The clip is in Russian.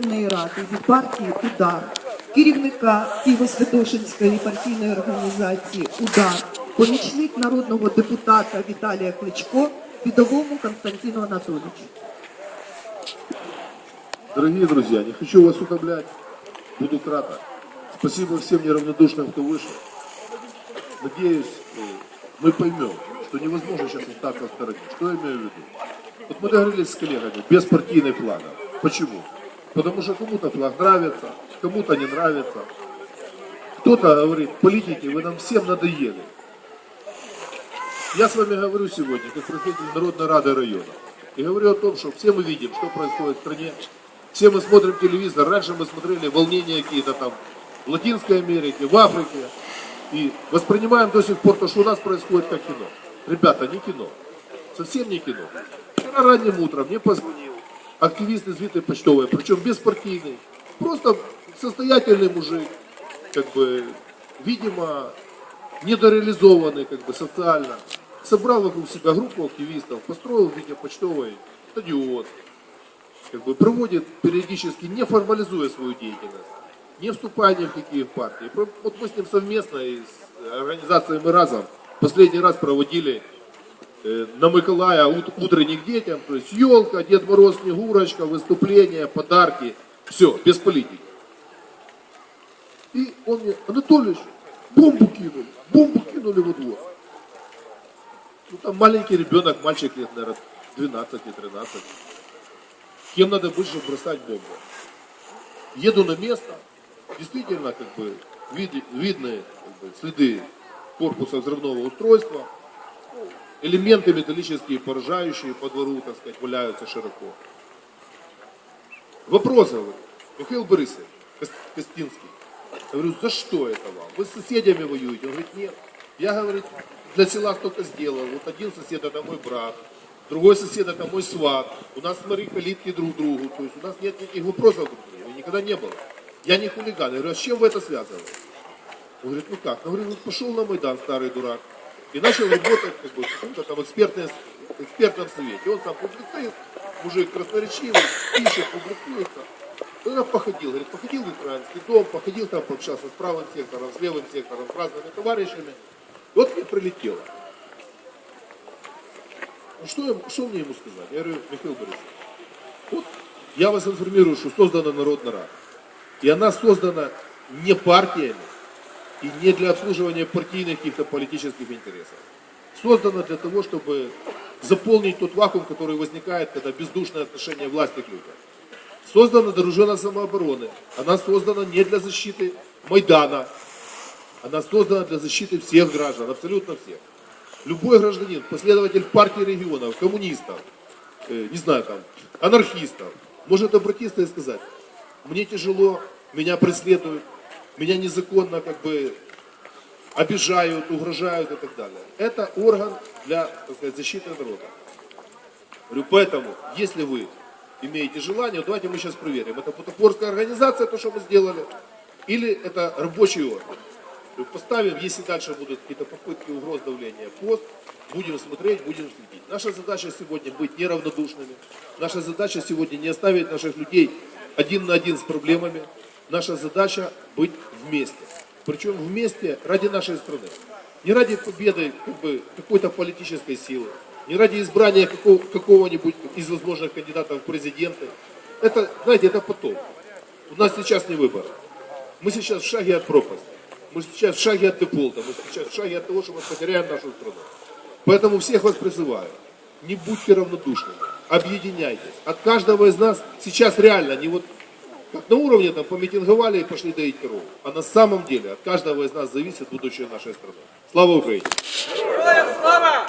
районної ради від партії Удар, керівника Києво-Святошинської партійної організації Удар, помічник народного депутата Віталія Кличко, Підовому Константину Анатолійовичу. Дорогие друзья, не хочу вас утомлять, буду краток. Спасибо всем неравнодушным, кто вышел. Надеюсь, э, мы поймем, что невозможно сейчас остаться в стороне. Что я имею в виду? Вот мы договорились с коллегами, без партийных флагов. Почему? Потому что кому-то флаг нравится, кому-то не нравится. Кто-то говорит, политики, вы нам всем надоели. Я с вами говорю сегодня, как представитель Народной Рады района. И говорю о том, что все мы видим, что происходит в стране. Все мы смотрим телевизор. Раньше мы смотрели волнения какие-то там в Латинской Америке, в Африке. И воспринимаем до сих пор то, что у нас происходит как кино. Ребята, не кино. Совсем не кино. Вчера ранним утром мне позвонил активист из Витой Почтовой, причем беспартийный. Просто состоятельный мужик, как бы, видимо, недореализованный как бы социально, собрал вокруг себя группу активистов, построил в виде почтовой стадион, как бы проводит периодически, не формализуя свою деятельность, не вступая ни в какие партии. Вот мы с ним совместно и с организацией «Мы разом» последний раз проводили на Миколая ут- утренник детям, то есть елка, Дед Мороз, Снегурочка, выступления, подарки, все, без политики. И он мне, Анатольевич, бомбу кинули, бомбу кинули во двор. Ну там маленький ребенок, мальчик лет, наверное, 12 и 13. Кем надо чтобы бросать бомбу? Еду на место, действительно, как бы, види- видны как бы, следы корпуса взрывного устройства, элементы металлические, поражающие по двору, так сказать, валяются широко. Вопрос, говорю, Михаил Борисович Кос- Костинский, я говорю, за что это вам? Вы с соседями воюете? Он говорит, нет. Я, говорит, для села столько сделал. Вот один сосед это мой брат, другой сосед это мой сват. У нас, смотри, калитки друг другу. То есть у нас нет никаких вопросов друг к другу. Никогда не было. Я не хулиган. Я говорю, а с чем вы это связываете? Он говорит, ну как? Ну, говорю, вот пошел на Майдан, старый дурак, и начал работать как бы, в там экспертной, экспертном совете. Он сам публицист, мужик красноречивый, пишет, публикуется. Он там походил, говорит, походил в украинский дом, походил там, пообщался с правым сектором, с левым сектором, с разными товарищами. И вот мне прилетело. Ну что, что мне ему сказать? Я говорю, Михаил Борисович, вот я вас информирую, что создана Народная Рада. И она создана не партиями, и не для обслуживания партийных каких-то политических интересов. Создана для того, чтобы заполнить тот вакуум, который возникает, когда бездушное отношение власти к людям. Создана дружина самообороны. Она создана не для защиты Майдана. Она создана для защиты всех граждан, абсолютно всех. Любой гражданин, последователь партии регионов, коммунистов, э, не знаю, там, анархистов, может обратиться и сказать, мне тяжело, меня преследуют, меня незаконно как бы обижают, угрожают и так далее. Это орган для так сказать, защиты народа. Говорю, поэтому, если вы имеете желание, давайте мы сейчас проверим, это бутафорская организация, то, что мы сделали, или это рабочий орган. Говорю, Поставим, если дальше будут какие-то попытки угроз давления, пост, будем смотреть, будем следить. Наша задача сегодня быть неравнодушными. Наша задача сегодня не оставить наших людей один на один с проблемами. Наша задача быть вместе. Причем вместе ради нашей страны. Не ради победы как бы, какой-то политической силы, не ради избрания какого- какого-нибудь из возможных кандидатов в президенты. Это, знаете, это потом. У нас сейчас не выбор. Мы сейчас в шаге от пропасти. Мы сейчас в шаге от дефолта. Мы сейчас в шаге от того, что мы потеряем нашу страну. Поэтому всех вас призываю. Не будьте равнодушными. Объединяйтесь. От каждого из нас сейчас реально не вот как на уровне там помитинговали и пошли доить корову. А на самом деле от каждого из нас зависит будущее нашей страны. Слава Украине! Слава!